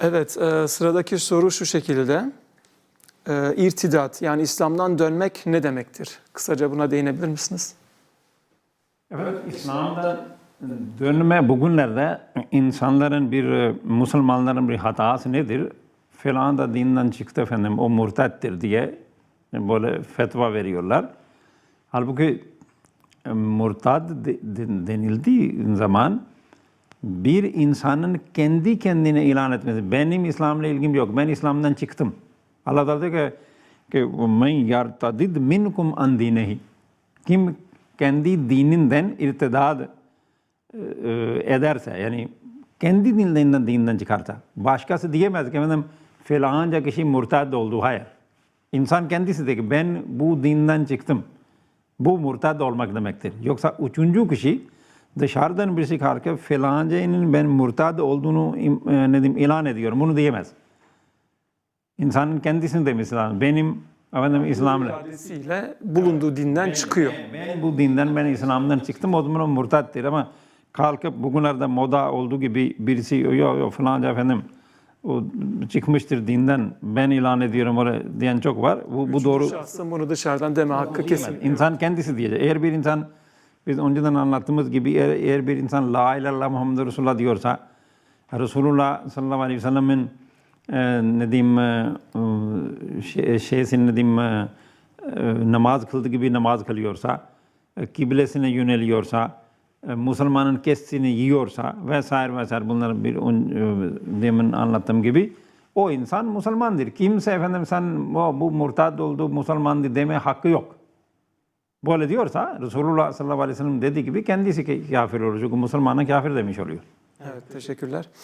Evet, e, sıradaki soru şu şekilde. E, irtidat yani İslam'dan dönmek ne demektir? Kısaca buna değinebilir misiniz? Evet, İslam'da dönme bugünlerde insanların bir, e, Müslümanların bir hatası nedir? Falan da dinden çıktı efendim, o murtattir diye böyle fetva veriyorlar. Halbuki e, murtad de- de- denildiği zaman bir insanın kendi kendine ilan etmesi. Benim İslam'la ilgim yok, ben İslam'dan çıktım. Allah Teala diyor ki, ki men yartadid minkum an dinehi. Kim kendi dininden irtidad e, e, ederse yani kendi dininden dinden çıkarsa başkası diyemez ki efendim filanca kişi murtad oldu. Hayır. İnsan kendisi de ki ben bu dinden çıktım. Bu murtad olmak demektir. Yoksa üçüncü kişi dışarıdan birisi kalkıp filanca'nın ben murtad olduğunu e, ne diyeyim, ilan ediyorum. Bunu diyemez. İnsanın kendisinin demesi lazım. Benim efendim İslam'la. İradesiyle bulunduğu dinden çıkıyor. Ben bu dinden, ben İslam'dan çıktım, o zaman o murtattir ama kalkıp bugünlerde moda olduğu gibi birisi yo yo falanca efendim o çıkmıştır dinden ben ilan ediyorum öyle diyen çok var. Bu, bu doğru. Şahsın bunu dışarıdan deme hakkı kesin. İnsan kendisi diyecek. Eğer bir insan biz önceden anlattığımız gibi eğer, eğer bir insan La ilahe illallah Muhammed Resulullah diyorsa Resulullah sallallahu aleyhi ve sellem'in e, ne diyeyim e, e, şey, şeysini ne diyeyim e, e, namaz kıldığı gibi namaz kılıyorsa e, kiblesine yöneliyorsa e, Müslümanın kesini yiyorsa vesaire vesaire bunların bir e, demin anlattığım gibi o insan Müslümandır. Kimse efendim sen bu, bu murtad oldu Müslümandır deme hakkı yok. Böyle diyorsa Resulullah sallallahu aleyhi ve sellem dediği gibi kendisi kafir olur. Çünkü Müslümana kafir demiş oluyor. Evet, teşekkürler.